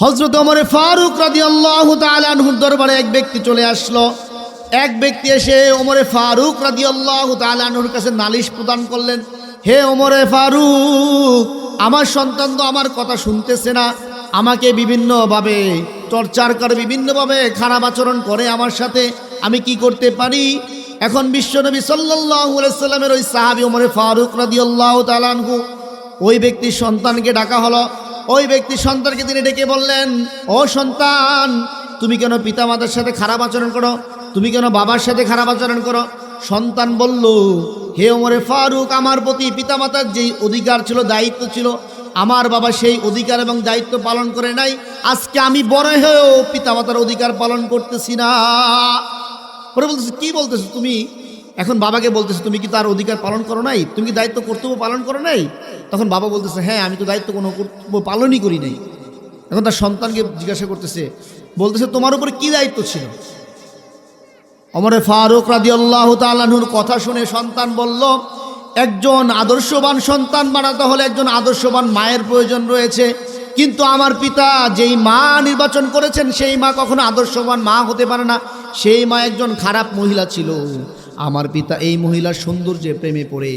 হজরত অমরে ফারুক রাদি আল্লাহ তালুর দরবারে এক ব্যক্তি চলে আসলো। এক ব্যক্তি এসে ওমরে ফারুক রাদি আল্লাহ তালুর কাছে নালিশ প্রদান করলেন, হে ওমরে ফারুক, আমার সন্তান তো আমার কথা শুনতেছে না। আমাকে বিভিন্নভাবে চর্চার করে, বিভিন্নভাবে খারাপ আচরণ করে আমার সাথে। আমি কি করতে পারি? এখন বিশ্বনবী সাল্লাহ সাল্লামের ওই সাহাবি ওমরে ফারুক রাদি আল্লাহ তালানহু ওই ব্যক্তির সন্তানকে ডাকা হলো। ওই ব্যক্তি সন্তানকে তিনি ডেকে বললেন, ও সন্তান, তুমি কেন পিতামাতার সাথে খারাপ আচরণ করো? তুমি কেন বাবার সাথে খারাপ আচরণ করো? সন্তান বলল, হে ওমরে ফারুক, আমার প্রতি পিতামাতার যেই অধিকার ছিল, দায়িত্ব ছিল, আমার বাবা সেই অধিকার এবং দায়িত্ব পালন করে নাই। আজকে আমি বড় হয়েও পিতামাতার অধিকার পালন করতেছি না। পরে বলতেছে, কি বলতেছো তুমি? এখন বাবাকে বলতেছে, তুমি কি তার অধিকার পালন করো নাই? তুমি কি দায়িত্ব কর্তব্য পালন করো নাই? তখন বাবা বলতেছে হ্যাঁ আমি তো দায়িত্ব কোনো কর্তব্য পালনই করি নাই। এখন তার সন্তানকে জিজ্ঞাসা করতেছে, বলতেছে, তোমার উপরে কি দায়িত্ব ছিল? অমরে ফারুক রাদি আল্লাহ তালাহুর কথা শুনে সন্তান বলল, একজন আদর্শবান সন্তান বানাতে হলে একজন আদর্শবান মায়ের প্রয়োজন রয়েছে। কিন্তু আমার পিতা যেই মা নির্বাচন করেছেন, সেই মা কখনো আদর্শবান মা হতে পারে না। সেই মা একজন খারাপ মহিলা ছিল। আমার পিতা এই মহিলার সৌন্দর্যে প্রেমে পড়ে।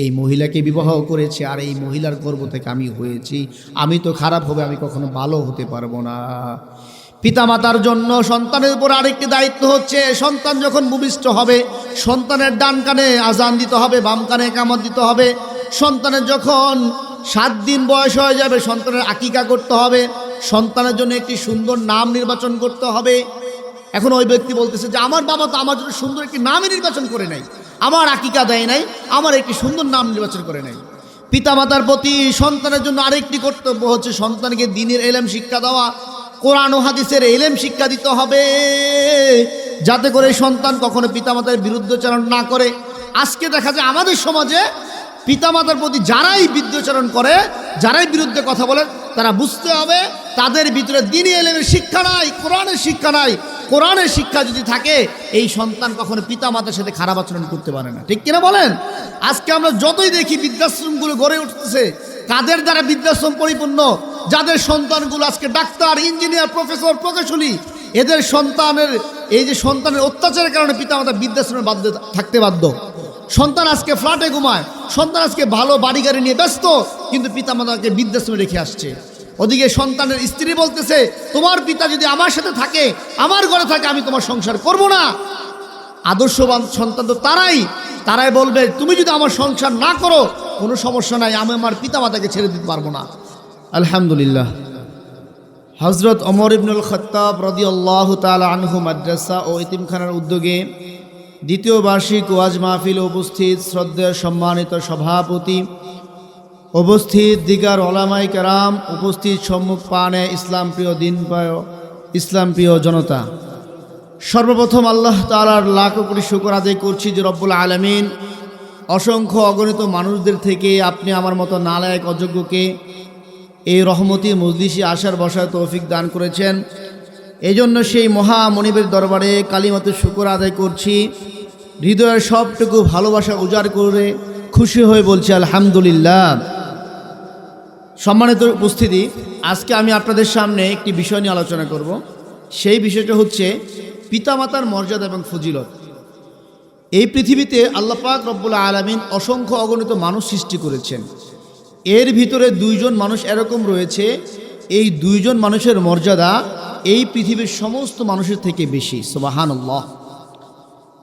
এই মহিলাকে বিবাহ করেছে আর এই মহিলার গর্ব থেকে আমি হয়েছি। আমি তো খারাপ হবে, আমি কখনো ভালো হতে পারব না। পিতামাতার জন্য সন্তানের উপর আরেকটি দায়িত্ব হচ্ছে, সন্তান যখন ভূমিষ্ঠ হবে, সন্তানের ডান কানে আজান দিতে হবে, বাম কানে কামত দিতে হবে। সন্তানের যখন সাত দিন বয়স হয়ে যাবে, সন্তানের আকিকা করতে হবে। সন্তানের জন্য একটি সুন্দর নাম নির্বাচন করতে হবে। এখন ওই ব্যক্তি বলতেছে যে, আমার বাবা তো আমার জন্য সুন্দর একটি নামই নির্বাচন করে নাই। আমার আকিকা দেয় নাই, আমার একটি সুন্দর নাম নির্বাচন করে নাই। পিতামাতার প্রতি সন্তানের জন্য আরেকটি কর্তব্য হচ্ছে সন্তানকে দিনের এলেম শিক্ষা দেওয়া। কোরআন হাদিসের এলেম শিক্ষা দিতে হবে, যাতে করে সন্তান কখনো পিতামাতার বিরুদ্ধচারণ না করে। আজকে দেখা যায় আমাদের সমাজে পিতামাতার প্রতি যারাই বিদ্যুচারণ করে, যারাই বিরুদ্ধে কথা বলে তারা বুঝতে হবে তাদের ভিতরে দিনই এলেমের শিক্ষা নাই, কোরআনের শিক্ষা নাই। কোরআনের শিক্ষা যদি থাকে, এই সন্তান কখনো পিতামাতার সাথে খারাপ আচরণ করতে পারে না। ঠিক কিনা বলেন? আজকে আমরা যতই দেখি বৃদ্ধাশ্রমগুলো গড়ে উঠতেছে, কাদের দ্বারা বৃদ্ধাশ্রম পরিপূর্ণ? যাদের সন্তানগুলো আজকে ডাক্তার, ইঞ্জিনিয়ার, প্রফেসর, প্রকৌশলী, এদের সন্তানের, এই যে সন্তানের অত্যাচারের কারণে পিতামাতা বৃদ্ধাশ্রমে বাধ্য থাকতে বাধ্য। সন্তান আজকে ফ্ল্যাটে ঘুমায়, সন্তান আজকে ভালো বাড়ি গাড়ি নিয়ে ব্যস্ত, কিন্তু পিতামাতাকে বৃদ্ধাশ্রমে রেখে আসছে। ওদিকে সন্তানের স্ত্রী বলতেছে, তোমার পিতা যদি আমার সাথে থাকে, আমার ঘরে থাকে, আমি তোমার সংসার করব না। আদর্শবান সন্তান তো তারাই। তারাই বলবে, তুমি যদি আমার সংসার না করো, কোনো সমস্যা নাই, আমি আমার পিতামাতাকে ছেড়ে দিতে পারব না। আলহামদুলিল্লাহ। হজরত অমর ইবনুল খত্তাব রদি আল্লাহ তাল আনহু মাদ্রাসা ও ইতিমখানার উদ্যোগে দ্বিতীয় বার্ষিক ওয়াজ মাহফিল উপস্থিত শ্রদ্ধেয় সম্মানিত সভাপতি, উপস্থিত দিগার ওলামাই কেরাম, উপস্থিত সম্মুখ পানে ইসলাম প্রিয় দিন পায় ইসলাম প্রিয় জনতা। সর্বপ্রথম আল্লাহ তালার লাখ কোটি শুকর আদায় করছি যে রব্বুল আলমিন অসংখ্য অগণিত মানুষদের থেকে আপনি আমার মতো নালায়ক অযোগ্যকে এই রহমতি মজলিসে আসার বসার তৌফিক দান করেছেন। এই জন্য সেই মহা মনিবের দরবারে কালীমতো শুকর আদায় করছি। হৃদয়ের সবটুকু ভালোবাসা উজাড় করে খুশি হয়ে বলছি, আলহামদুলিল্লাহ। সম্মানিত উপস্থিতি, আজকে আমি আপনাদের সামনে একটি বিষয় নিয়ে আলোচনা করব। সেই বিষয়টা হচ্ছে পিতামাতার মর্যাদা এবং ফজিলত। এই পৃথিবীতে আল্লাহ পাক রব্বুল আলমিন অসংখ্য অগণিত মানুষ সৃষ্টি করেছেন। এর ভিতরে দুইজন মানুষ এরকম রয়েছে, এই দুইজন মানুষের মর্যাদা এই পৃথিবীর সমস্ত মানুষের থেকে বেশি সুবাহান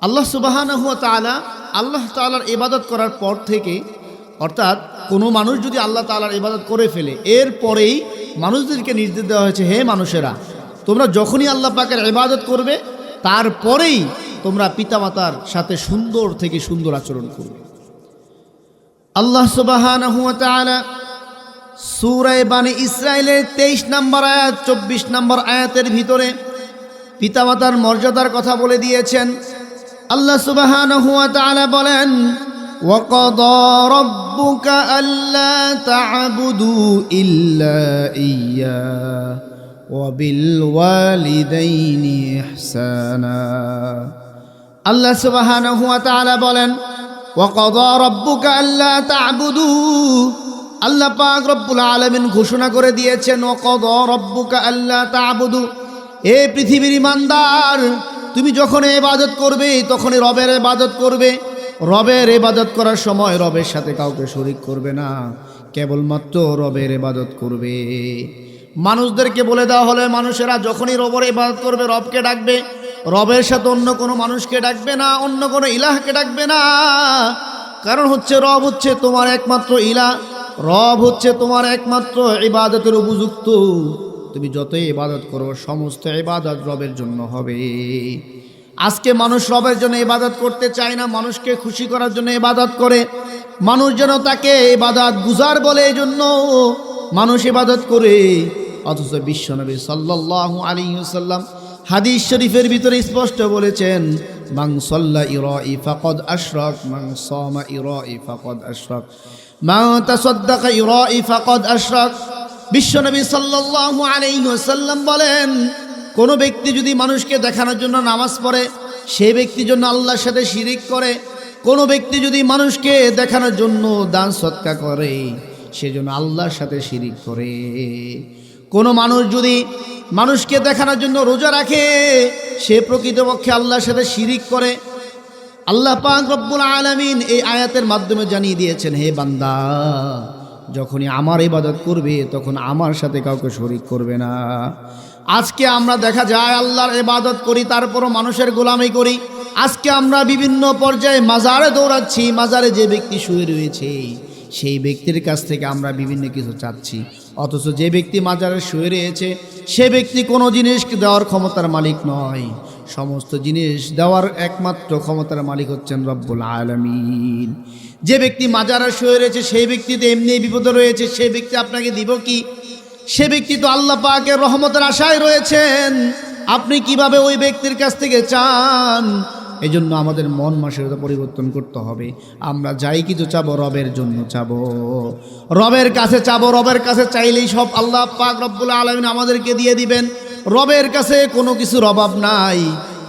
আল্লাহ সুবাহান তালা আল্লাহ তালার ইবাদত করার পর থেকে, অর্থাৎ কোনো মানুষ যদি আল্লাহ তালার ইবাদত করে ফেলে, এর পরেই মানুষদেরকে নির্দেশ দেওয়া হয়েছে, হে মানুষেরা, তোমরা যখনই আল্লাহ পাকের ইবাদত করবে, তারপরেই তোমরা পিতামাতার সাথে সুন্দর থেকে সুন্দর আচরণ করবে। আল্লাহ সুবাহান সুরায় বাণী ইসরায়েলের তেইশ নম্বর আয়াত, চব্বিশ নম্বর আয়াতের ভিতরে পিতামাতার মর্যাদার কথা বলে দিয়েছেন আল্লাহ সুবাহান বলেন وقضى ربك ألا تعبدوا إلا إياه وبالوالدين إحسانا আল্লাহ সুবহানাহু ওয়া তাআলা বলেন ওয়াকাদা রাব্বুকা আল্লা তা'বুদু আল্লাহ পাক রব্বুল আলামিন ঘোষণা করে দিয়েছেন ওকদ রব্বুকা আল্লাহ তাবুদু এ পৃথিবীর ইমানদার তুমি যখন ইবাদত করবে, তখনই রবের ইবাদত করবে। রবের ইবাদত করার সময় রবের সাথে কাউকে শরিক করবে না। কেবলমাত্র রবের ইবাদত করবে। মানুষদেরকে বলে দেওয়া হলে মানুষেরা যখনই রবের ইবাদত করবে, রবকে ডাকবে। রবের সাথে অন্য কোনো মানুষকে ডাকবে না, অন্য কোনো ইলাহকে ডাকবে না। কারণ হচ্ছে রব হচ্ছে তোমার একমাত্র ইলা রব হচ্ছে তোমার একমাত্র ইবাদতের উপযুক্ত। তুমি যতই ইবাদত করো, সমস্ত ইবাদত রবের জন্য হবে। আজকে মানুষ রবের জন্য ইবাদত করতে চায় না, মানুষকে খুশি করার জন্য ইবাদত করে। মানুষ যেন তাকে ইবাদত গুজার বলে এই জন্য মানুষ ইবাদত করে। অথচ বিশ্বনবী সাল্লাল্লাহু আলাইহি ওয়াসাল্লাম হাদিস শরীফের ভিতরে স্পষ্ট বলেছেন মাং সল্লা ইরাই ফাকাদ আশরাক মাং সামা ইরাই ফাকাদ আশরাক। মাং তাসাদ্দাকা ইরাই ফাকাদ আশরাক বিশ্বনবী সাল্লাল্লাহু আলাইহি ওয়াসাল্লাম বলেন, কোনো ব্যক্তি যদি মানুষকে দেখানোর জন্য নামাজ পড়ে, সেই ব্যক্তি জন্য আল্লাহর সাথে শিরিক করে। কোনো ব্যক্তি যদি মানুষকে দেখানোর জন্য দান সৎকা করে সেজন্য আল্লাহর সাথে শিরিক করে। কোনো মানুষ যদি মানুষকে দেখানোর জন্য রোজা রাখে, সে প্রকৃতপক্ষে আল্লাহর সাথে শিরিক করে। আল্লাহ পাক রব্বুল আলামিন এই আয়াতের মাধ্যমে জানিয়ে দিয়েছেন, হে বান্দা যখনই আমার ইবাদত করবে, তখন আমার সাথে কাউকে শরিক করবে না। আজকে আমরা দেখা যায় আল্লাহর ইবাদত করি তারপরও মানুষের গোলামি করি। আজকে আমরা বিভিন্ন পর্যায়ে মাজারে দৌড়াচ্ছি, মাজারে যে ব্যক্তি শুয়ে রয়েছে, সেই ব্যক্তির কাছ থেকে আমরা বিভিন্ন কিছু চাচ্ছি। অথচ যে ব্যক্তি মাজারে শুয়ে রয়েছে, সে ব্যক্তি কোনো জিনিস দেওয়ার ক্ষমতার মালিক নয়। সমস্ত জিনিস দেওয়ার একমাত্র ক্ষমতার মালিক হচ্ছেন রব্বুল আলমিন। যে ব্যক্তি মাজারে শুয়ে রয়েছে, সেই ব্যক্তি তো এমনি বিপদে রয়েছে সেই ব্যক্তি আপনাকে দিব কি? সে ব্যক্তি তো আল্লাহ পাকের রহমতের আশায় রয়েছেন। আপনি কীভাবে ওই ব্যক্তির কাছ থেকে চান? এই জন্য আমাদের মন মানসিকতা পরিবর্তন করতে হবে। আমরা যাই কিছু চাবো, রবের জন্য চাবো। রবের কাছে চাবো, রবের কাছে চাইলেই সব আল্লাহ পাক রব্বুল আলমিন আমাদেরকে দিয়ে দিবেন। রবের কাছে কোনো কিছুর অভাব নাই।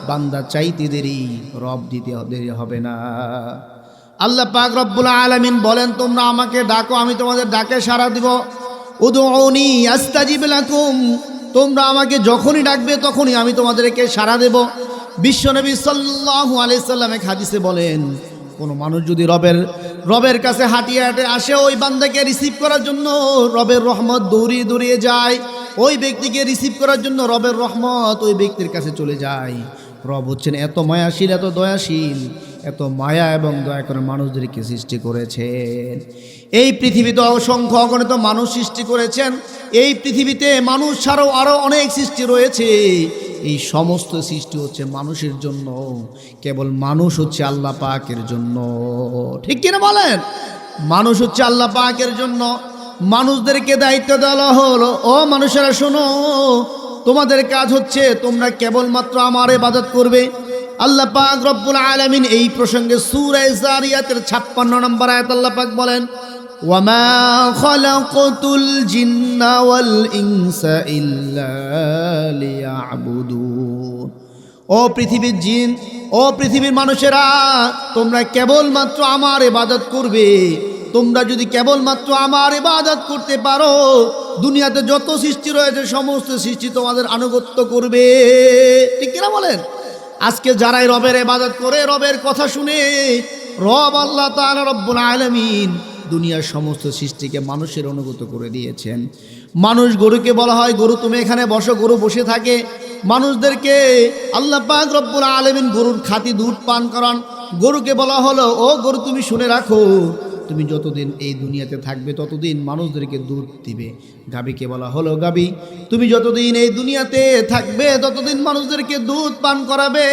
বান্দা চাইতে দেরি, রব দিতে দেরি হবে না। আল্লাহ পাক রব্বুল আলমিন বলেন, তোমরা আমাকে ডাকো, আমি তোমাদের ডাকে সাড়া দিব। উদৌনি আস্তাজিব লাকুম। তোমরা আমাকে যখনই ডাকবে, তখনই আমি তোমাদেরকে সাড়া দেব। বিশ্বনবী সাল্লাল্লাহু আলাইহি সাল্লাম এক হাদিসে বলেন, কোনো মানুষ যদি রবের রবের কাছে হাঁটিয়ে হাঁটে আসে, ওই বান্দাকে রিসিভ করার জন্য রবের রহমত দৌড়িয়ে দৌড়িয়ে যায়। ওই ব্যক্তিকে রিসিভ করার জন্য রবের রহমত ওই ব্যক্তির কাছে চলে যায়। রব হচ্ছেন এত মায়াশীল, এত দয়াশীল, এত মায়া এবং দয়া করে মানুষদেরকে সৃষ্টি করেছেন। এই পৃথিবীতে অসংখ্য অগণিত মানুষ সৃষ্টি করেছেন। এই পৃথিবীতে মানুষ ছাড়াও আরও অনেক সৃষ্টি রয়েছে। এই সমস্ত সৃষ্টি হচ্ছে মানুষের জন্য। কেবল মানুষ হচ্ছে আল্লাহ পাকের জন্য। ঠিক কিনা বলেন? মানুষ হচ্ছে আল্লাহ পাকের জন্য। মানুষদেরকে দায়িত্ব দেওয়া হলো, ও মানুষেরা, শোনো, তোমাদের কাজ হচ্ছে তোমরা কেবলমাত্র আমার ইবাদত করবে। আল্লাহ পাক রব্বুল আলামিন এই প্রসঙ্গে সূরা জারিয়াতের 56 নম্বর আয়াত আল্লাহ পাক বলেন ও পৃথিবীর জিন, ও পৃথিবীর মানুষেরা, তোমরা কেবলমাত্র আমার ইবাদত করবে। তোমরা যদি কেবলমাত্র আমার ইবাদত করতে পারো, দুনিয়াতে যত সৃষ্টি রয়েছে, সমস্ত সৃষ্টি তোমাদের আনুগত্য করবে। ঠিক কিনা বলেন? আজকে যারাই রবের ইবাদত করে, রবের কথা শুনে, রব আল্লাহ তাআলা রব্বুল আলামিন দুনিয়ার সমস্ত সৃষ্টিকে মানুষের অনুগত করে দিয়েছেন। মানুষ গরুকে বলা হয়, গরু, তুমি এখানে বসো, গরু বসে থাকে। মানুষদেরকে আল্লাহ পাক রব্বুল আলামিন গরুর খাতি দুধ পান করান। গরুকে বলা হলো, ও গরু, তুমি শুনে রাখো তুমি যতদিন এই দুনিয়াতে থাকবে, ততদিন মানুষদেরকে দুধ দিবে। গাবিকে বলা হলো গাবি তুমি যতদিন এই দুনিয়াতে থাকবে, ততদিন মানুষদেরকে দুধ পান করাবে।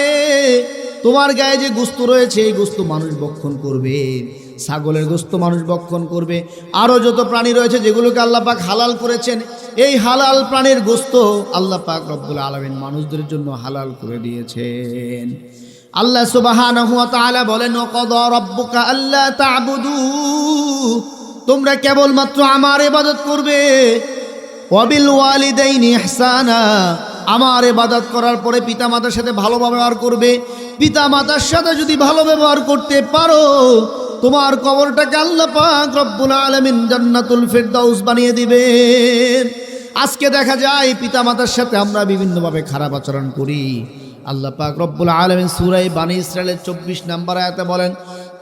তোমার গায়ে যে গোস্ত রয়েছে, এই গোস্ত মানুষ বক্ষণ করবে। ছাগলের গোস্ত মানুষ বক্ষণ করবে। আরও যত প্রাণী রয়েছে, যেগুলোকে আল্লাহ পাক হালাল করেছেন, এই হালাল প্রাণীর গোস্ত আল্লাহ পাক রব্বুল আলমিন মানুষদের জন্য হালাল করে দিয়েছেন। আল্লাহ তাআলা বলেন ওয়াকাদ রাব্বুকা আল্লা তা'বুদু? তোমরা কেবলমাত্র আমার ইবাদত করবে। আমার ইবাদত করার পরে পিতামাতার সাথে ভালো ব্যবহার করবে। পিতামাতার সাথে যদি ভালো ব্যবহার করতে পারো, তোমার কবরটাকে আল্লাহ পাক রব্বুল আলামিন জান্নাতুল ফেরদাউস বানিয়ে দিবেন। আজকে দেখা যায়, পিতামাতার সাথে আমরা বিভিন্নভাবে খারাপ আচরণ করি। আল্লাহ পাক রব্বুল আলমিন সুরাই বানী ইসরায়েলের চব্বিশ নাম্বার আয়াতে বলেন,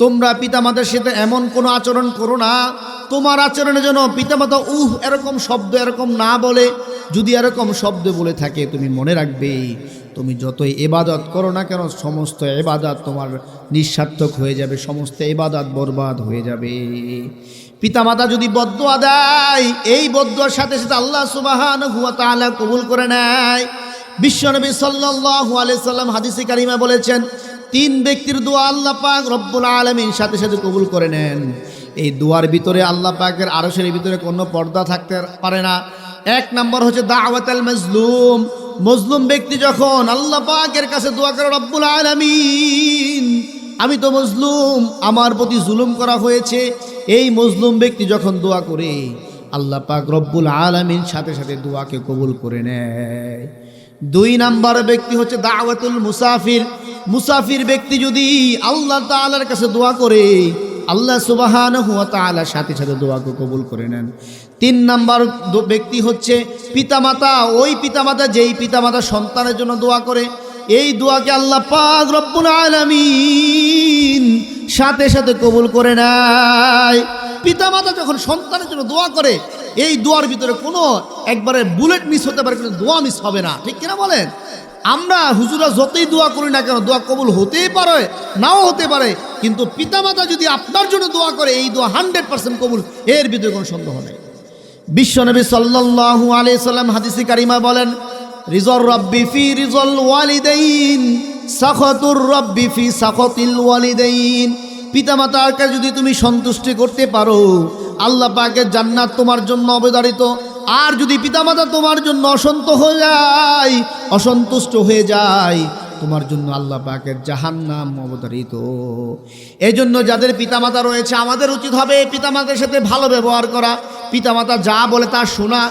তোমরা পিতামাতার সাথে এমন কোনো আচরণ করো না। তোমার আচরণের জন্য পিতামাতা উহ এরকম শব্দ এরকম না বলে। যদি এরকম শব্দ বলে থাকে, তুমি মনে রাখবে, তুমি যতই এবাদত করো না কেন, সমস্ত এবাদত তোমার নিঃস্বার্থক হয়ে যাবে, সমস্ত এবাদত বরবাদ হয়ে যাবে। পিতামাতা যদি বদ্ধ দেয়, এই বদ্ধর সাথে সাথে আল্লাহ সুবাহান হুয়া তাআলা কবুল করে নেয়। বিশ্বনবী সাল্লাল্লাহু আলাইহি সাল্লাম হাদিসে কারিমা বলেছেন, তিন ব্যক্তির দোয়া আল্লাহ পাক রব্বুল আলামিন সাথে সাথে কবুল করে নেন। এই দোয়ার ভিতরে আল্লাহ পাকের আরশের ভিতরে কোনো পর্দা থাকতে পারে না। এক নম্বর হচ্ছে দাওয়াতাল মাজলুম। মজলুম ব্যক্তি যখন আল্লাহ পাকের কাছে দোয়া করে রব্বুল আলামিন, আমি তো মজলুম, আমার প্রতি জুলুম করা হয়েছে। এই মজলুম ব্যক্তি যখন দোয়া করে, আল্লাহ পাক রব্বুল আলামিন সাথে সাথে দোয়াকে কবুল করে নেয়। দুই নাম্বার ব্যক্তি হচ্ছে দাওয়াতুল মুসাফির। মুসাফির ব্যক্তি যদি আল্লাহ তাআলার কাছে দোয়া করে, আল্লাহ সুবাহান হুয়া তাআলার সাথে সাথে দোয়াকে কবুল করে নেন। তিন নাম্বার ব্যক্তি হচ্ছে পিতামাতা। ওই পিতামাতা যেই পিতামাতা সন্তানের জন্য দোয়া করে, এই দোয়াকে আল্লাহ পাক রব্বুল আলামিন সাথে সাথে কবুল করে নেয়। পিতামাতা যখন সন্তানের জন্য দোয়া করে এই দোয়ার ভিতরে কোনো একবারে বুলেট মিস হতে পারে, কিন্তু দোয়া মিস হবে না। ঠিক কিনা বলেন? আমরা হুজুরা যতই দোয়া করি না কেন, দোয়া কবুল হতেই পারে, নাও হতে পারে, কিন্তু পিতামাতা যদি আপনার জন্য দোয়া করে, এই দোয়া হান্ড্রেড পার্সেন্ট কবুল, এর ভিতরে কোনো সন্দেহ নেই। বিশ্বনবী সাল্লাল্লাহু আলাইহি সাল্লাম হাদিসে কারিমা বলেন রিজল রব্বি ফি রিজল ওয়ালিদাইন, সাখাতুর রব্বি ফি সাখাতিল ওয়ালিদাইন। পিতামাতার কাছে যদি তুমি সন্তুষ্টি করতে পারো আল্লাহ পাকের জান্নাত তোমার জন্য অবধারিত। আর যদি পিতামাতা তোমার জন্য অসন্ত হয়ে যায়, অসন্তুষ্ট হয়ে যায়, তোমার জন্য আল্লাহ পাকের জাহান্নাম অবতারিত এই জন্য যাদের পিতামাতা রয়েছে, আমাদের উচিত হবে পিতামাতার সাথে ভালো ব্যবহার করা। পিতামাতা যা বলে তা শোনা।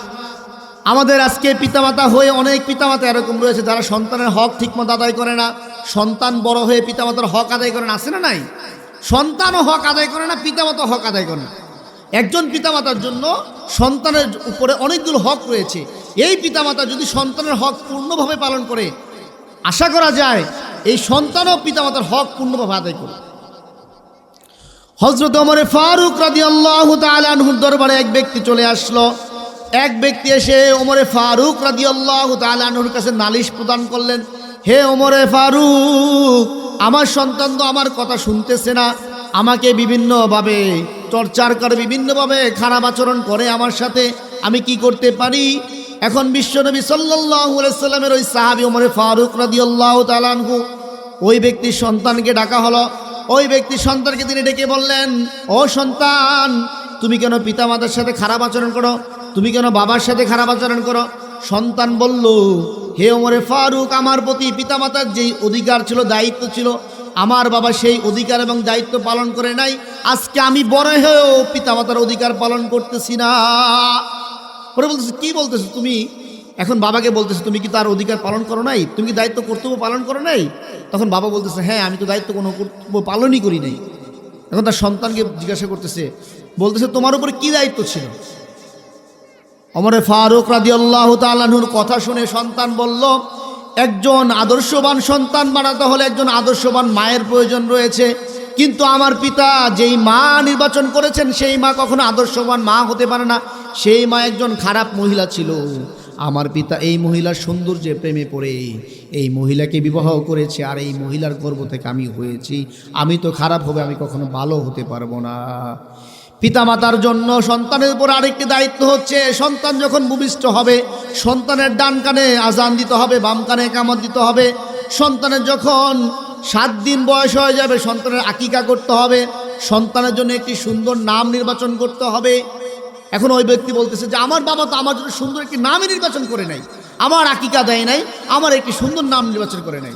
আমাদের আজকে পিতামাতা হয়ে অনেক পিতামাতা এরকম রয়েছে, যারা সন্তানের হক ঠিকমতো আদায় করে না। সন্তান বড় হয়ে পিতামাতার হক আদায় করে না, আছে না নাই? সন্তানও হক আদায় করে না পিতামাতা হক আদায় করে না। একজন পিতামাতার জন্য সন্তানের উপরে অনেকগুলো হক রয়েছে। এই পিতামাতা যদি সন্তানের হক পূর্ণভাবে পালন করে, আশা করা যায় এই সন্তানও পিতামাতার হক পূর্ণভাবে আদায় করে হজরত ওমরে ফারুক রাজি আল্লাহ তালহুর দরবারে এক ব্যক্তি চলে আসলো। এক ব্যক্তি এসে ওমরে ফারুক রাজি আল্লাহ তালহুর কাছে নালিশ প্রদান করলেন, হে ওমরে ফারুক, আমার সন্তান তো আমার কথা শুনতেছে না। আমাকে বিভিন্নভাবে টর্চার করে বিভিন্নভাবে খারাপ আচরণ করে আমার সাথে। আমি কি করতে পারি? এখন বিশ্বনবী আলাইহি ওই সাহাবী ওমরে ফারুক রাদিয়াল্লাহু তাআলা আনহু, ওই ব্যক্তির সন্তানকে ডাকা হলো। ওই ব্যক্তির সন্তানকে তিনি ডেকে বললেন, ও সন্তান, তুমি কেন পিতামাতার সাথে খারাপ আচরণ করো? তুমি কেন বাবার সাথে খারাপ আচরণ করো? সন্তান বলল, হে ওমরে ফারুক, আমার প্রতি পিতামাতার যেই অধিকার ছিল, দায়িত্ব ছিল আমার বাবা সেই অধিকার এবং দায়িত্ব পালন করে নাই। আজকে আমি বড় হয়েও পিতামাতার অধিকার পালন করতেছি না। পরে বলতেছে, কি বলতেছো তুমি? এখন বাবাকে বলতেছে, তুমি কি তার অধিকার পালন করো নাই? তুমি কি দায়িত্ব কর্তব্য পালন করো নাই? তখন বাবা বলতেছে হ্যাঁ আমি তো দায়িত্ব কোনো কর্তব্য পালনই করি নাই। এখন তার সন্তানকে জিজ্ঞাসা করতেছে, বলতেছে, তোমার উপরে কি দায়িত্ব ছিল? অমরে ফারুক রাদি আল্লাহ তালাহুর কথা শুনে সন্তান বলল একজন আদর্শবান সন্তান বানাতে হলে একজন আদর্শবান মায়ের প্রয়োজন রয়েছে। কিন্তু আমার পিতা যেই মা নির্বাচন করেছেন, সেই মা কখনো আদর্শবান মা হতে পারে না। সেই মা একজন খারাপ মহিলা ছিল। আমার পিতা এই মহিলার সৌন্দর্যে প্রেমে পড়ে। এই মহিলাকে বিবাহ করেছে আর এই মহিলার গর্ব থেকে আমি হয়েছি। আমি তো খারাপ হবে, আমি কখনো ভালো হতে পারব না। পিতামাতার জন্য সন্তানের উপর আরেকটি দায়িত্ব হচ্ছে, সন্তান যখন ভূমিষ্ঠ হবে, সন্তানের ডান কানে আজান দিতে হবে, বাম কানে কামত দিতে হবে। সন্তানের যখন সাত দিন বয়স হয়ে যাবে, সন্তানের আকিকা করতে হবে, সন্তানের জন্য একটি সুন্দর নাম নির্বাচন করতে হবে। এখন ওই ব্যক্তি বলতেছে যে, আমার বাবা তো আমার জন্য সুন্দর একটি নামই নির্বাচন করে নাই, আমার আকিকা দেয় নাই, আমার একটি সুন্দর নাম নির্বাচন করে নাই।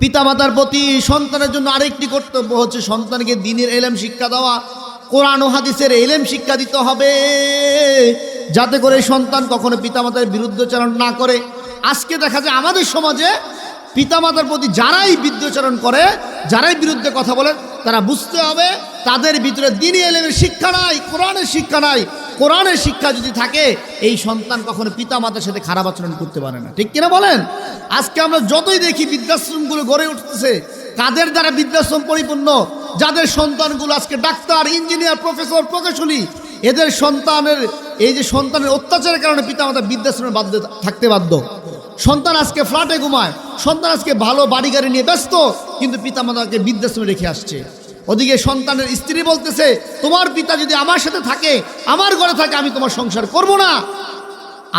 পিতামাতার প্রতি সন্তানের জন্য আরেকটি কর্তব্য হচ্ছে সন্তানকে দিনের এলেম শিক্ষা দেওয়া কোরআন ও হাদিসের এলেম শিক্ষা দিতে হবে। যাতে করে সন্তান কখনো পিতামাতার বিরুদ্ধচারণ না করে। আজকে দেখা যায় আমাদের সমাজে পিতামাতার প্রতি যারাই বিরুদ্ধচারণ করে, যারাই বিরুদ্ধে কথা বলে, তারা বুঝতে হবে তাদের ভিতরে দিনই এলেমের শিক্ষা নাই, কোরআনের শিক্ষা নাই। কোরআনের শিক্ষা যদি থাকে, এই সন্তান কখনো পিতা মাতার সাথে খারাপ আচরণ করতে পারে না। ঠিক কিনা বলেন? আজকে আমরা যতই দেখি বৃদ্ধাশ্রমগুলো গড়ে উঠতেছে কাদের দ্বারা বৃদ্ধাশ্রম পরিপূর্ণ? যাদের সন্তানগুলো আজকে ডাক্তার, ইঞ্জিনিয়ার, প্রফেসর, প্রকৌশলী, এদের সন্তানের, এই যে সন্তানের অত্যাচারের কারণে পিতামাতা বৃদ্ধাশ্রমে বাধ্য থাকতে বাধ্য। সন্তান আজকে ফ্ল্যাটে ঘুমায়, সন্তান আজকে ভালো বাড়ি গাড়ি নিয়ে ব্যস্ত, কিন্তু পিতামাতাকে বৃদ্ধাশ্রমে রেখে আসছে। ওদিকে সন্তানের স্ত্রী বলতেছে, তোমার পিতা যদি আমার সাথে থাকে, আমার ঘরে থাকে, আমি তোমার সংসার করব না।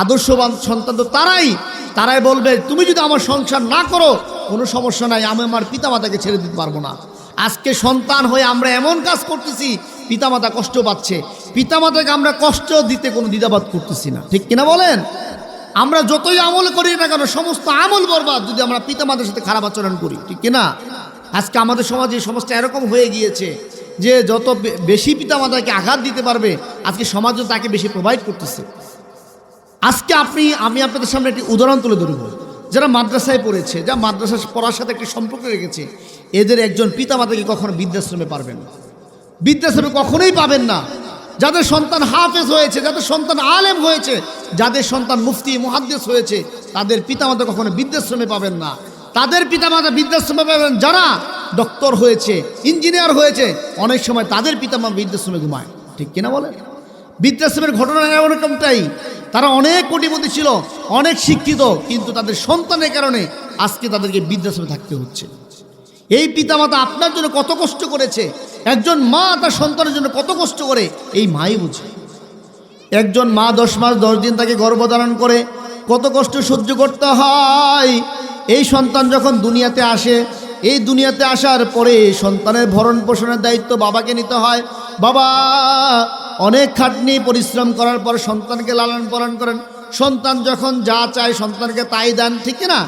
আদর্শবান সন্তান তো তারাই। তারাই বলবে, তুমি যদি আমার সংসার না করো কোনো সমস্যা নাই, আমি আমার পিতামাতাকে ছেড়ে দিতে পারব না। আজকে সন্তান হয়ে আমরা এমন কাজ করতেছি, পিতামাতা কষ্ট পাচ্ছে। পিতামাতাকে আমরা কষ্ট দিতে কোনো দ্বিধাবাদ করতেছি না। ঠিক কিনা বলেন? আমরা যতই আমল করি না কেন, সমস্ত আমল বরবাদ যদি আমরা পিতামাতার সাথে খারাপ আচরণ করি। ঠিক কিনা? আজকে আমাদের সমাজে সমস্যা এরকম হয়ে গিয়েছে যে যত বেশি পিতামাতাকে আঘাত দিতে পারবে, আজকে সমাজও তাকে বেশি প্রোভাইড করতেছে। আজকে আপনি, আমি আপনাদের সামনে একটি উদাহরণ তুলে ধরব। যারা মাদ্রাসায় পড়েছে, যা মাদ্রাসা পড়ার সাথে একটি সম্পর্ক রেখেছে, এদের একজন পিতামাতাকে কখনো বৃদ্ধাশ্রমে পারবেন না। বৃদ্ধাশ্রমে কখনোই পাবেন না। যাদের সন্তান হাফেজ হয়েছে, যাদের সন্তান আলেম হয়েছে, যাদের সন্তান মুফতি, মুহাদ্দেস হয়েছে, তাদের পিতামাতা কখনো বৃদ্ধাশ্রমে পাবেন না। তাদের পিতামাতা বৃদ্ধাশ্রমে পাবেন যারা ডক্টর হয়েছে, ইঞ্জিনিয়ার হয়েছে, অনেক সময় তাদের পিতামাতা বৃদ্ধাশ্রমে ঘুমায়। ঠিক কিনা বলেন? বৃদ্ধাশ্রমের ঘটনা এরকমটাই তারা অনেক কোটিপতি ছিল, অনেক শিক্ষিত, কিন্তু তাদের সন্তানের কারণে আজকে তাদেরকে বৃদ্ধাশ্রমে থাকতে হচ্ছে। এই পিতামাতা আপনার জন্য কত কষ্ট করেছে, একজন মা তার সন্তানের জন্য কত কষ্ট করে, এই মাই বুঝে। একজন মা দশ মাস, দশ দিন তাকে গর্ভধারণ করে, কত কষ্ট সহ্য করতে হয়। এই সন্তান যখন দুনিয়াতে আসে, এই দুনিয়াতে আসার পরে সন্তানের ভরণ পোষণের দায়িত্ব বাবাকে নিতে হয়। বাবা অনেক খাটনি পরিশ্রম করার পর সন্তানকে লালন পালন করেন। সন্তান যখন যা চায় সন্তানকে তাই দেন, ঠিক না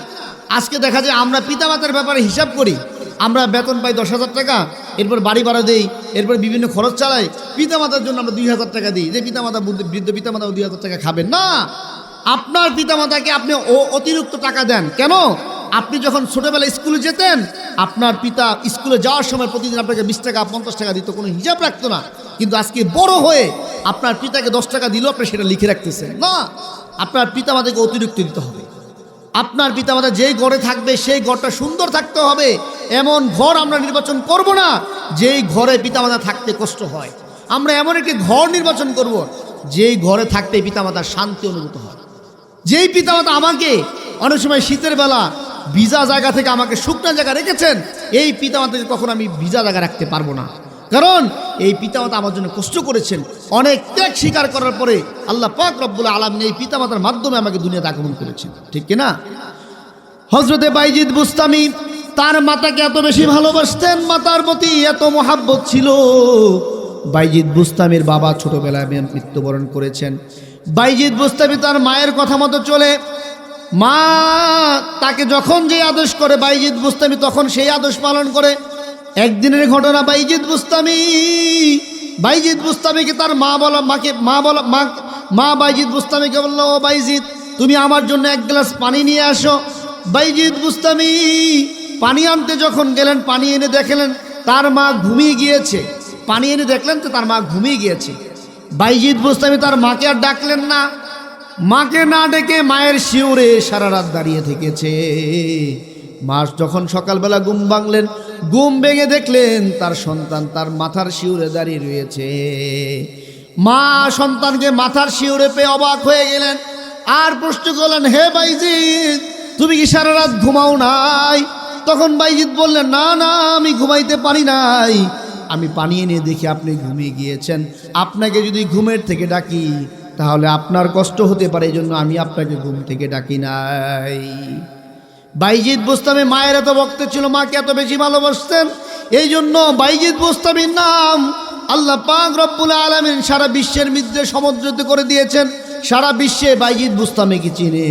আজকে দেখা যায় আমরা পিতামাতার ব্যাপারে হিসাব করি। আমরা বেতন পাই দশ হাজার টাকা, এরপর বাড়ি ভাড়া দিই, এরপর বিভিন্ন খরচ চালাই। পিতামাতার জন্য আমরা দুই হাজার টাকা দিই। যে পিতামাতা বুদ্ধ- পিতামাতা দুই হাজার টাকা খাবেন। না! আপনার পিতামাতাকে আপনি অতিরিক্ত টাকা দেন। কেন? আপনি যখন ছোটবেলায় স্কুলে যেতেন, আপনার পিতা স্কুলে যাওয়ার সময় প্রতিদিন আপনাকে বিশ টাকা, পঞ্চাশ টাকা দিত, কোনো হিসাব রাখতো না। কিন্তু আজকে বড় হয়ে আপনার পিতাকে দশ টাকা দিলেও আপনি সেটা লিখে রাখতেছেন। না, আপনার পিতামাতাকে অতিরিক্ত দিতে হবে। আপনার পিতা পিতামাতা যেই ঘরে থাকবে, সেই ঘরটা সুন্দর থাকতে হবে। এমন ঘর আমরা নির্বাচন করব না, যেই ঘরে পিতামাতা থাকতে কষ্ট হয়। আমরা এমন একটি ঘর নির্বাচন করব, যেই ঘরে থাকতে পিতামাতার শান্তি অনুভূত হয়। যেই পিতামাতা আমাকে অনেক সময় শীতের বেলা ভিজা জায়গা থেকে আমাকে শুকনো জায়গা রেখেছেন, এই পিতামাতাকে কখনো আমি ভিজা জায়গা রাখতে পারব না। কারণ এই পিতামাতা আমার জন্য কষ্ট করেছেন। অনেক ত্যাগ স্বীকার করার পরে আল্লাহ পাক রব্বুল আলমিন এই পিতামাতার মাধ্যমে আমাকে দুনিয়াতে আগমন করেছেন। ঠিক কিনা হজরতে বাইজিদ বুস্তামি তার মাতাকে এত বেশি ভালোবাসতেন, মাতার প্রতি এত মহাব্বত ছিল। বাইজিদ বুস্তামির বাবা ছোটবেলায় মৃত্যুবরণ করেছেন। বাইজিদ বুস্তামি তার মায়ের কথা মতো চলে মা তাকে যখন যে আদেশ করে বাইজিদ বুস্তামি, তখন সেই আদেশ পালন করে। একদিনের ঘটনা বাইজিদ বুস্তামি। বাইজিদ বুস্তামিকে তার মা বলা, মাকে মা বলা, মা মা বাইজিদ বুস্তামিকে বলল, ও বাইজিদ, তুমি আমার জন্য এক গ্লাস পানি নিয়ে আসো। বাইজিদ বুস্তামি পানি আনতে যখন গেলেন, পানি এনে দেখলেন, তার মা ঘুমিয়ে গিয়েছে। পানি এনে দেখলেন তো তার মা ঘুমিয়ে গিয়েছে। বাইজিদ বুস্তামি তার মাকে আর ডাকলেন না। মাকে না ডেকে মায়ের শিওরে সারা রাত দাঁড়িয়ে থেকেছে। মা যখন সকালবেলা ঘুম ভাঙলেন গুম ভেঙে দেখলেন তার সন্তান তার মাথার শিউরে দাঁড়িয়ে রয়েছে। মা সন্তানকে মাথার শিউরে পেয়ে অবাক হয়ে গেলেন। আর প্রশ্ন করলেন, হে বাইজিৎ, তুমি কি সারা রাত ঘুমাও নাই? তখন বাইজিৎ বললেন, না না, আমি ঘুমাইতে পারি নাই। আমি পানি এনে দেখি আপনি ঘুমিয়ে গিয়েছেন। আপনাকে যদি ঘুমের থেকে ডাকি তাহলে আপনার কষ্ট হতে পারে এই জন্য আমি আপনাকে ঘুম থেকে ডাকি নাই। বাইজিদ বুস্তামি মায়ের এত ভক্ত ছিল, মাকে এত বেশি ভালোবাসতেন এই জন্য বাইজিদ বুস্তামির নাম আল্লাহ পাক রব্বুল আলমিন সারা বিশ্বের মধ্যে সমুদ্রিত করে দিয়েছেন, সারা বিশ্বে বাইজিদ বুস্তামিকে চিনে।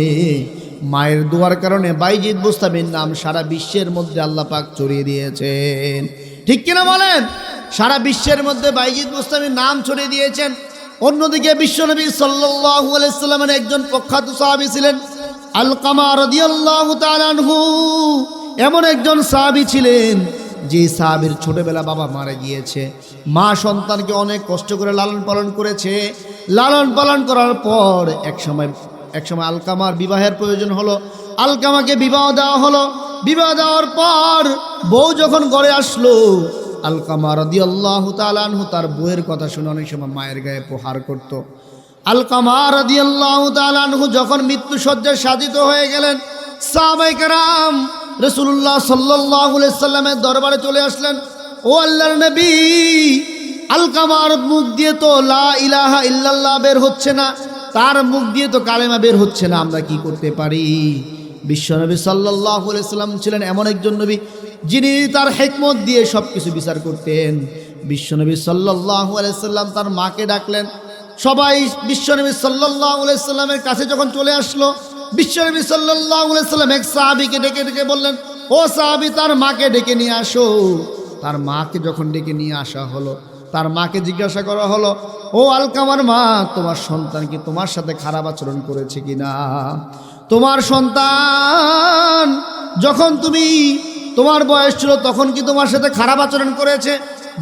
মায়ের দোয়ার কারণে বাইজিদ বুস্তামির নাম সারা বিশ্বের মধ্যে আল্লাহ পাক ছড়িয়ে দিয়েছেন। ঠিক কিনা বলেন? সারা বিশ্বের মধ্যে বাইজিদ বুস্তামির নাম ছড়িয়ে দিয়েছেন। অন্যদিকে বিশ্বনবী সাল্লাল্লাহু আলাইহি সাল্লামের একজন প্রখ্যাত সাহাবী ছিলেন আলকামা রাদিয়াল্লাহু তাআলা আনহু। এমন একজন সাহাবী ছিলেন যে সাহাবির ছোটবেলা বাবা মারা গিয়েছে। মা সন্তানকে অনেক কষ্ট করে লালন পালন করেছে। লালন পালন করার পর এক সময় এক সময় আলকামার বিবাহের প্রয়োজন হলো। আলকামাকে বিবাহ দেওয়া হলো। বিবাহ দেওয়ার পর বউ যখন ঘরে আসলো আলকামা রদি আল্লাহ তালানহু তার বউয়ের কথা শুনে অনেক সময় মায়ের গায়ে প্রহার করত। আলকামা রদি আল্লাহ তালানহু যখন মৃত্যু সজ্জায় সাজিত হয়ে গেলেন সাহাবাইকারাম রসুল্লাহ সাল্লাহ সাল্লামের দরবারে চলে আসলেন, ও আল্লাহর নবী আলকামার মুখ দিয়ে তো লা ইলাহা ইল্লাল্লাহ বের হচ্ছে না, তার মুখ দিয়ে তো কালেমা বের হচ্ছে না, আমরা কি করতে পারি? বিশ্বনবী সাল্লাহ সাল্লাম ছিলেন এমন একজন নবী যিনি তার হেকমত দিয়ে সব কিছু বিচার করতেন, বিশ্বনবী সাল্লাহ সাল্লাম তার মাকে ডাকলেন। সবাই বিশ্বনবী সাল্লাহ সাল্লামের কাছে যখন চলে আসলো, বিশ্বনবী সাল্লাহ সাল্লাম এক সাহাবিকে ডেকে ডেকে বললেন, ও সাহাবি, তার মাকে ডেকে নিয়ে আসো। তার মাকে যখন ডেকে নিয়ে আসা হলো, তার মাকে জিজ্ঞাসা করা হলো, ও আলকামার মা, তোমার সন্তান কি তোমার সাথে খারাপ আচরণ করেছে কিনা? তোমার সন্তান, যখন তুমি তোমার বয়স ছিল তখন কি তোমার সাথে খারাপ আচরণ করেছে?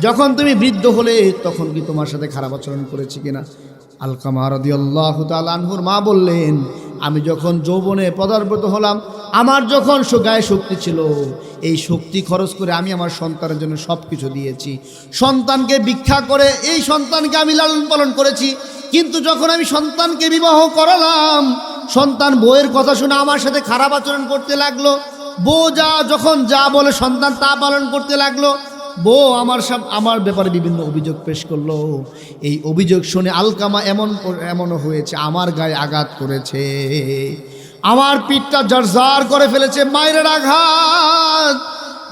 যখন তুমি বৃদ্ধ হলে তখন কি তোমার সাথে খারাপ আচরণ করেছে কিনা? আলকামা রদিয়াল্লাহ আনহুর মা বললেন, আমি যখন যৌবনে পদার্পত হলাম, আমার যখন গায়ে শক্তি ছিল, এই শক্তি খরচ করে আমি আমার সন্তানের জন্য সব কিছু দিয়েছি। সন্তানকে ভিক্ষা করে এই সন্তানকে আমি লালন পালন করেছি। কিন্তু যখন আমি সন্তানকে বিবাহ করালাম, সন্তান বউয়ের কথা শুনে আমার সাথে খারাপ আচরণ করতে লাগল বউ যা যখন যা বলে, সন্তান তা পালন করতে লাগল, বউ আমার সব, আমার ব্যাপারে বিভিন্ন অভিযোগ পেশ করল। এই অভিযোগ শুনে আলকামা এমন, এমনও হয়েছে, আমার গায়ে আঘাত করেছে। আমার পিঠটা জর্জার করে ফেলেছে, মায়ের আঘাত।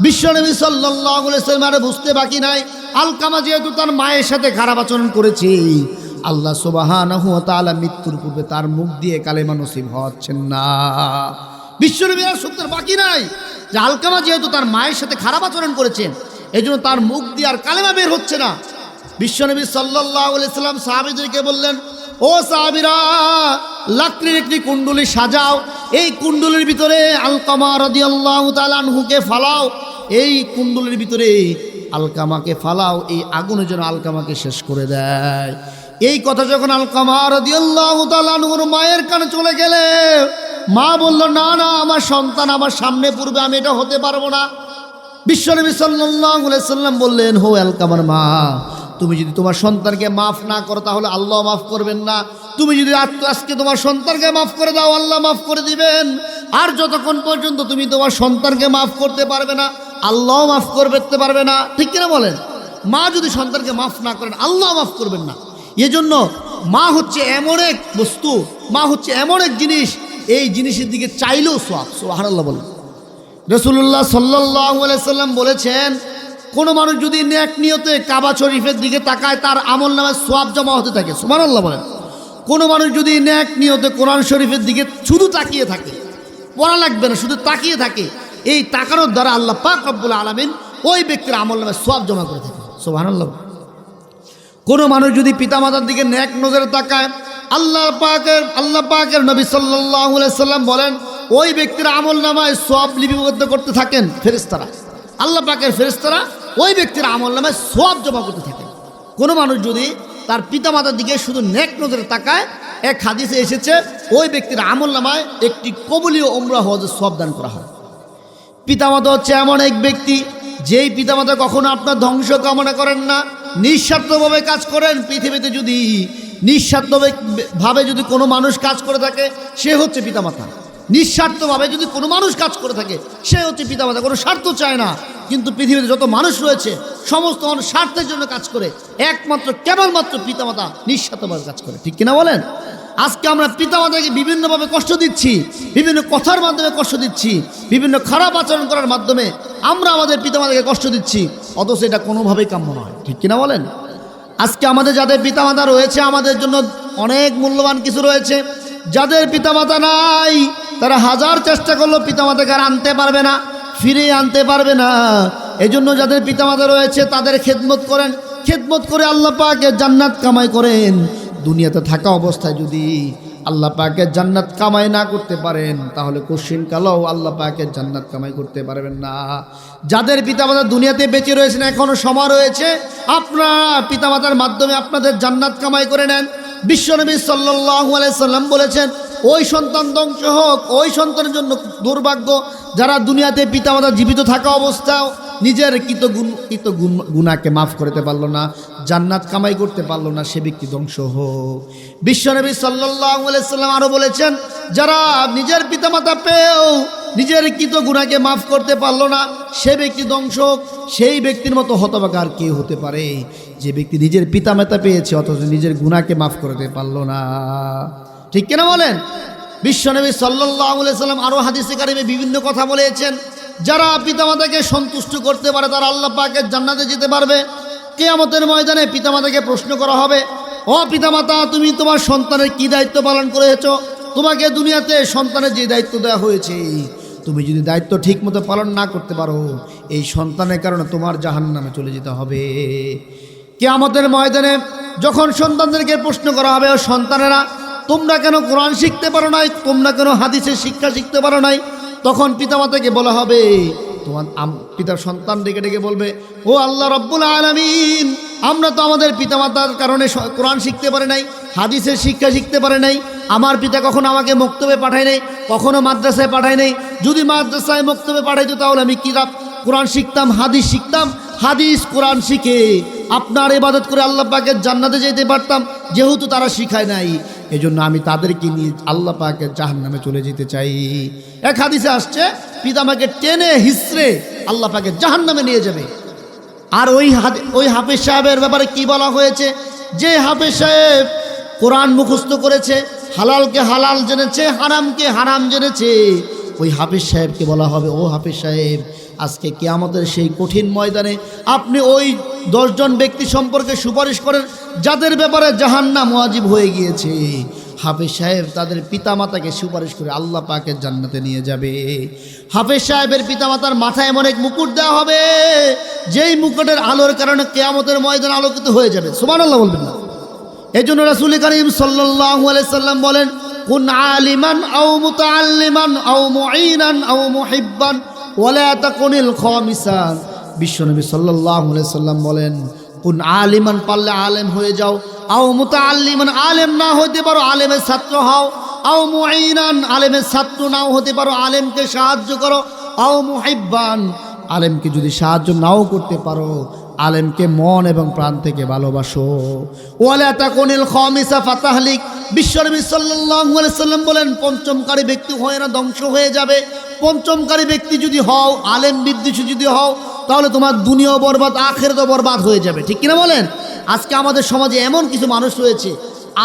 বিশ্বনবী সাল্লাহ বুঝতে বাকি নাই, আলকামা যেহেতু তার মায়ের সাথে খারাপ আচরণ করেছে, আল্লাহ ওয়া মৃত্যুর পূর্বে তার মুখ দিয়ে কালেমা নসিব হচ্ছেন না। বিশ্বনবী আর সত্যের বাকি নাই। যে আলকামা যেহেতু তার মায়ের সাথে খারাপ আচরণ করেছেন এই জন্য তার মুখ দিয়ে আর কালেমা বের হচ্ছে না। বিশ্বনবী সাল্লাহ সাল্লাম সাহাবিদেরকে বললেন, ও সাহাবিরা, লাকড়ির একটি কুণ্ডুলি সাজাও। এই কুণ্ডুলির ভিতরে আলকামা রদিয়াল্লাহ তালানহুকে ফালাও। এই কুণ্ডুলির ভিতরে আলকামাকে ফালাও। এই আগুনে যেন আলকামাকে শেষ করে দেয়। এই কথা যখন আলকামা রদিয়াল্লাহ তালানহুর মায়ের কানে চলে গেলে, মা বলল, না না, আমার সন্তান আমার সামনে পূর্বে আমি এটা হতে পারব না। বিশ্বনবী সাল্লাম বললেন, হো আলকামার মা, তুমি যদি তোমার সন্তানকে মাফ না করো, তাহলে আল্লাহ মাফ করবেন না। তুমি যদি আজ- আজকে তোমার সন্তানকে মাফ করে দাও, আল্লাহ মাফ করে দিবেন। আর যতক্ষণ পর্যন্ত তুমি তোমার সন্তানকে মাফ করতে পারবে না আল্লাহ মাফ করতে পারবে না। ঠিক কিনা বলেন? মা যদি সন্তানকে মাফ না করেন, আল্লাহ মাফ করবেন না। এজন্য মা হচ্ছে এমন এক বস্তু, মা হচ্ছে এমন এক জিনিস, এই জিনিসের দিকে চাইলেও সোয়াব সোহার আল্লাহ বলেন রসুল্লাহ সাল্লাহ সাল্লাম বলেছেন, কোনো মানুষ যদি ন্যাক নিয়তে কাবা শরীফের দিকে তাকায়, তার আমল নামে সোয়াব জমা হতে থাকে সুমান আল্লাহ বলেন কোনো মানুষ যদি ন্যাক নিয়তে কোরআন শরীফের দিকে শুধু তাকিয়ে থাকে, পড়া লাগবে না, শুধু তাকিয়ে থাকে, এই তাকানোর দ্বারা আল্লাহ পাক রব্বুল আলমিন ওই ব্যক্তির আমল নামে সোয়াব জমা করে থাকে আল্লাহ কোনো মানুষ যদি পিতামাতার দিকে ন্যাক নজরে তাকায়, আল্লাহ পাকের আল্লাহ পাকের নবী সাল্লাম বলেন, ওই ব্যক্তির আমল নামায় সব লিপিবদ্ধ করতে থাকেন ফেরেস্তারা আল্লাহ পাকের ফেরেস্তারা ওই ব্যক্তির আমল নামায় সব জমা করতে থাকেন। কোনো মানুষ যদি তার পিতামাতার দিকে শুধু ন্যাক নজরে তাকায়, এক হাদিসে এসেছে, ওই ব্যক্তির আমল নামায় একটি কবলীয় ওমরা হজের সব দান করা হয়। পিতামাতা হচ্ছে এমন এক ব্যক্তি, যেই পিতামাতা কখনো আপনার ধ্বংস কামনা করেন না নিঃস্বার্থভাবে কাজ করেন পৃথিবীতে যদি, নিঃস্বার্থভাবে ভাবে যদি কোনো মানুষ কাজ করে থাকে, সে হচ্ছে পিতামাতা। নিঃস্বার্থভাবে যদি কোনো মানুষ কাজ করে থাকে, সে হচ্ছে পিতামাতা। কোনো স্বার্থ চায় না। কিন্তু পৃথিবীতে যত মানুষ রয়েছে, সমস্ত মানুষ স্বার্থের জন্য কাজ করে। একমাত্র, কেবলমাত্র পিতামাতা নিঃস্বার্থভাবে কাজ করে। ঠিক কিনা বলেন? আজকে আমরা পিতামাতাকে বিভিন্নভাবে কষ্ট দিচ্ছি, বিভিন্ন কথার মাধ্যমে কষ্ট দিচ্ছি, বিভিন্ন খারাপ আচরণ করার মাধ্যমে আমরা আমাদের পিতামাতাকে কষ্ট দিচ্ছি, অথচ এটা কোনোভাবেই কাম্য নয়। ঠিক কিনা বলেন? আজকে আমাদের যাদের পিতামাতা রয়েছে, আমাদের জন্য অনেক মূল্যবান কিছু রয়েছে। যাদের পিতামাতা নাই, তারা হাজার চেষ্টা করলেও পিতামাতাকে আর আনতে পারবে না ফিরে আনতে পারবে না। এজন্য যাদের পিতামাতা রয়েছে, তাদের খেদমত করেন। খেদমত করে আল্লাহ পাকে জান্নাত কামাই করেন। দুনিয়াতে থাকা অবস্থায় যদি আল্লাহ পাকের জান্নাত কামাই না করতে পারেন, তাহলে কোশ্চিন কালেও আল্লাহ পাকের জান্নাত কামাই করতে পারবেন না। যাদের পিতামাতা দুনিয়াতে বেঁচে রয়েছেন এখনও সময় রয়েছে, আপনারা পিতামাতার মাধ্যমে আপনাদের জান্নাত কামাই করে নেন। বিশ্বনবী সাল্লাহ সাল্লাম বলেছেন, ওই সন্তান ধ্বংস হোক, ওই সন্তানের জন্য দুর্ভাগ্য, যারা দুনিয়াতে পিতামাতা জীবিত থাকা অবস্থাও নিজের কৃত গুণ, কৃত গুণ- গুণাকে মাফ করতে পারল না, জান্নাত কামাই করতে পারল না, সে ব্যক্তি ধ্বংস হোক। বিশ্বনবী সাল্লাম আরও বলেছেন, যারা নিজের পিতামাতা পেয়েও নিজের কৃত গুণাকে মাফ করতে পারল না, সে ব্যক্তি ধ্বংস হোক, সেই ব্যক্তির মতো হতবাক আর কে হতে পারে। যে ব্যক্তি নিজের পিতামাতা পেয়েছে, অথচ নিজের গুণাকে মাফ করতে পারল না। ঠিক কিনা বলেন? বিশ্বনবী সাল্লাম আরও হাদিসে কারিমে বিভিন্ন কথা বলেছেন যারা পিতামাতাকে সন্তুষ্ট করতে পারে, তারা আল্লাহ পাকের জান্নাতে যেতে পারবে। কেয়ামতের ময়দানে পিতামাতাকে প্রশ্ন করা হবে, ও পিতামাতা, তুমি তোমার সন্তানের কি দায়িত্ব পালন করেছ? তোমাকে দুনিয়াতে সন্তানের যে দায়িত্ব দেওয়া হয়েছে, তুমি যদি দায়িত্ব ঠিক মতো পালন না করতে পারো, এই সন্তানের কারণে তোমার জাহান নামে চলে যেতে হবে। কেয়ামতের ময়দানে যখন সন্তানদেরকে প্রশ্ন করা হবে, ও সন্তানেরা, তোমরা কেন কোরআন শিখতে পারো নাই? তোমরা কেন হাদিসের শিক্ষা শিখতে পারো নাই? তখন পিতামাতাকে বলা হবে, তোমার পিতার সন্তান ডেকে ডেকে বলবে, ও আল্লাহ রব্বুল আলমিন, আমরা তো আমাদের পিতামাতার কারণে কোরআন শিখতে পারে নাই, হাদিসের শিক্ষা শিখতে পারে নাই, আমার পিতা কখনো আমাকে মক্তবে পাঠায় নাই, কখনো মাদ্রাসায় পাঠায় নাই, যদি মাদ্রাসায় মক্তবে পাঠাইতো তাহলে আমি কিতাব, কোরআন শিখতাম, হাদিস শিখতাম, হাদিস কোরআন শিখে আপনার ইবাদত করে আল্লাহ পাকের জান্নাতে যেতে পারতাম, যেহেতু তারা শিখায় নাই এজন্য আমি তাদেরকে নিয়ে আল্লাহ পাকের জাহান নামে চলে যেতে চাই। এক হাদিসে আসছে পিতামাকে টেনে হিসড়ে আল্লাহ পাকের জাহান নামে নিয়ে যাবে। আর ওই ওই হাফিজ সাহেবের ব্যাপারে কি বলা হয়েছে? যে হাফিজ সাহেব কোরআন মুখস্থ করেছে, হালালকে হালাল জেনেছে, হারামকে হারাম জেনেছে, ওই হাফিজ সাহেবকে বলা হবে, ও হাফিজ সাহেব আজকে কেয়ামতের সেই কঠিন ময়দানে আপনি ওই দশজন ব্যক্তি সম্পর্কে সুপারিশ করেন, যাদের ব্যাপারে জাহান্নাম ওয়াজিব হয়ে গিয়েছে। হাফিজ সাহেব তাদের পিতামাতাকে সুপারিশ করে আল্লাহ পাকের জান্নাতে নিয়ে যাবে। হাফিজ সাহেবের পিতামাতার মাথায় এমন এক মুকুট দেওয়া হবে, যেই মুকুটের আলোর কারণে কেয়ামতের ময়দান আলোকিত হয়ে যাবে। সুমান আল্লাহ বলবেন না। এই জন্য রাসুল করিম আলাইহি সাল্লাম বলেন, কুন আলিমান আও মুতাআল্লিমান আও মুঈনান আও মুহিব্বান। ওয়ালা তাকুনিল খামিসান। বিশ্বনবী সাল্লাল্লাহু আলাইহি সাল্লাম বলেন, কোন আলিমান পারলে আলেম হয়ে যাও, আও মুতাআল্লিমান আলেম না হতে পারো, আলেমের ছাত্র হও। আও মুঈনান আলেমের ছাত্র নাও হতে পারো, আলেমকে সাহায্য করো। আও মুহিব্বান আলেমকে যদি সাহায্য নাও করতে পারো আলেমকে মন এবং প্রাণ থেকে ভালোবাসো। ওয়ালা তাকুনিল খামিসা ফাতাহলিক। বিশ্বনবী সাল্লাল্লাহু আলাইহি সাল্লাম বলেন, পঞ্চমকারী ব্যক্তি হয় না ধ্বংস হয়ে যাবে। পঞ্চমকারী ব্যক্তি যদি হও, আলেম বিদ্বেষী যদি হও, তাহলে তোমার দুনিয়াও বরবাদ আখেরও বরবাদ হয়ে যাবে। ঠিক কিনা বলেন? আজকে আমাদের সমাজে এমন কিছু মানুষ রয়েছে,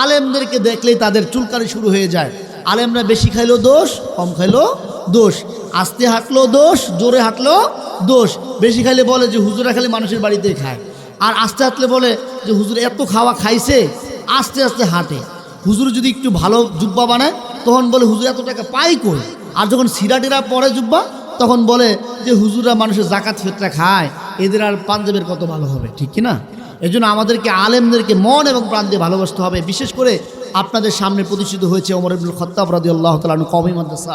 আলেমদেরকে দেখলেই তাদের চুলকানি শুরু হয়ে যায়। আলেমরা বেশি খাইলেও দোষ, কম খাইলেও দোষ। আস্তে হাঁটলো দোষ, জোরে হাঁটলো দোষ। বেশি খাইলে বলে যে হুজুরা খালি মানুষের বাড়িতে খায়। আর আস্তে হাঁটলে বলে যে হুজুর এত খাওয়া খাইছে, আস্তে আস্তে হাঁটে। হুজুর যদি একটু ভালো জুব্বা বানায়, তখন বলে হুজুর এত টাকা পাই কই? আর যখন সিরাটিরা পরে জুব্বা, তখন বলে যে হুজুরা মানুষের জাকাত ফেতরা খায়, এদের আর পাঞ্জাবের কত ভালো হবে, ঠিক কি না এই জন্য আমাদেরকে, আলেমদেরকে মন এবং প্রাণ দিয়ে ভালোবাসতে হবে। বিশেষ করে আপনাদের সামনে প্রতিষ্ঠিত হয়েছে ওমর ইবনুল খত্তাব রাদি আল্লাহ তালন কমি মাদ্রাসা।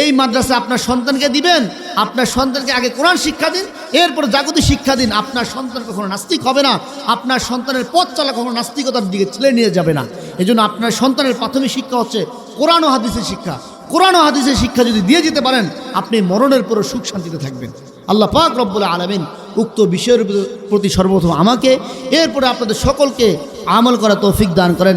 এই মাদ্রাসা আপনার সন্তানকে দিবেন, আপনার সন্তানকে আগে কোরআন শিক্ষা দিন, এরপর জাগতিক শিক্ষা দিন, আপনার সন্তান কখনো নাস্তিক হবে না, আপনার সন্তানের পথ চলা কখনো নাস্তিকতার দিকে ছেলে নিয়ে যাবে না। এই জন্য আপনার সন্তানের প্রাথমিক শিক্ষা হচ্ছে কোরআন ও হাদিসের শিক্ষা। কোরআন ও হাদিসের শিক্ষা যদি দিয়ে যেতে পারেন, আপনি মরণের পরও সুখ শান্তিতে থাকবেন। আল্লাহ পাক রব্বুল আলমিন উক্ত বিষয়ের প্রতি সর্বপ্রথম আমাকে, এরপরে আপনাদের সকলকে আমল করা তৌফিক দান করেন।